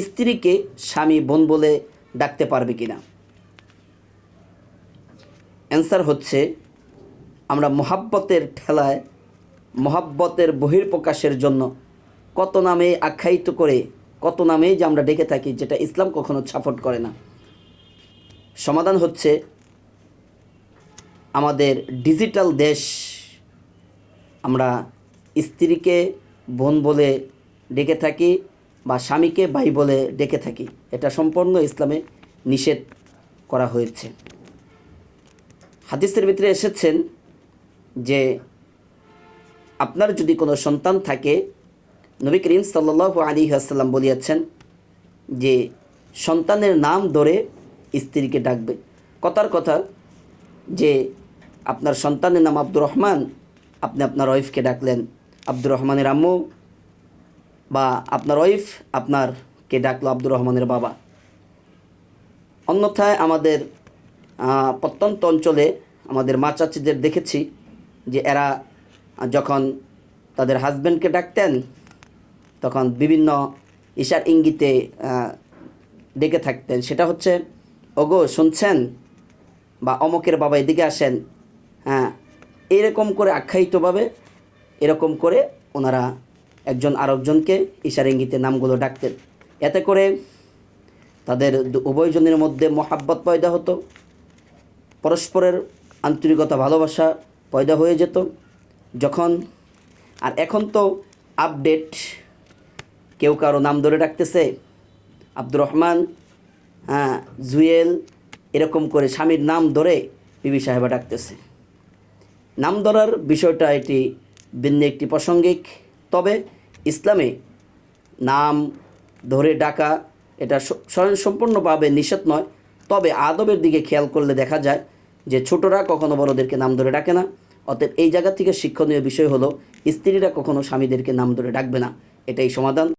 স্ত্রীকে স্বামী বোন বলে ডাকতে পারবে কিনা? অ্যান্সার হচ্ছে, আমরা মহাব্বতের ঠেলায়, মহাব্বতের বহির্প্রকাশের জন্য কত নামে আখ্যায়িত করে, কত নামেই যে আমরা ডেকে থাকি যেটা ইসলাম কখনো সাপোর্ট করে না। সমাধান হচ্ছে, আমাদের ডিজিটাল দেশ, আমরা স্ত্রীকে বোন বলে ডেকে থাকি বা স্বামীকে ভাই বলে ডেকে থাকি। এটা সম্পূর্ণ ইসলামে নিষেধ করা হয়েছে। হাদিসের ভিতরে এসেছেন যে আপনার যদি কোনো সন্তান থাকে, নবী করিম সাল্লাল্লাহু আলী আসাল্লাম বলিয়াছেন যে, সন্তানের নাম ধরে স্ত্রীকে ডাকবে। কথার কথা যে, আপনার সন্তানের নাম আব্দুর রহমান, আপনি আপনার ওয়াইফকে ডাকলেন। আব্দুর রহমানের আম্মু বা আপনার ওয়াইফ আপনারকে ডাকলো আব্দুর রহমানের বাবা। অন্যথায় আমাদের প্রত্যন্ত অঞ্চলে আমাদের মা চাচিদের দেখেছি যে এরা যখন তাদের হাজব্যান্ডকে ডাকতেন, তখন বিভিন্ন ইশার ইঙ্গিতে ডেকে থাকতেন। সেটা হচ্ছে, ওগো, শুনছেন? বা অমকের বাবা এদিকে আসেন। হ্যাঁ এরকম করে আখ্যায়িতভাবে এরকম করে ওনারা একজন আরেকজনকে ইশার ইঙ্গিতে নামগুলো ডাকতেন। এতে করে তাদের উভয়জনের মধ্যে মহাব্বত পয়দা হতো। পরস্পরের আন্তরিকতা ভালোবাসা পয়দা হয়ে যেত। যখন আর এখন তো আপডেট কেউ কারও নাম ধরে ডাকতেছে, আব্দুর রহমান হ্যাঁ জুয়েল, এরকম করে স্বামীর নাম ধরে বিবি সাহেবা ডাকতেছে। নাম ধরার বিষয়টা এটি ভিন্ন একটি প্রাসঙ্গিক। তবে ইসলামে নাম ধরে ডাকা এটা স্বয়ং সম্পূর্ণভাবে নিষেধ নয়। তবে আদবের দিকে খেয়াল করলে দেখা যায় যে ছোটরা কখনো বড়দেরকে নাম ধরে ডাকে না। অতএব এই জায়গা থেকে শিক্ষণীয় বিষয় হলো, স্ত্রীরা কখনো স্বামীদেরকে নাম ধরে ডাকবে না। এটাই সমাধান।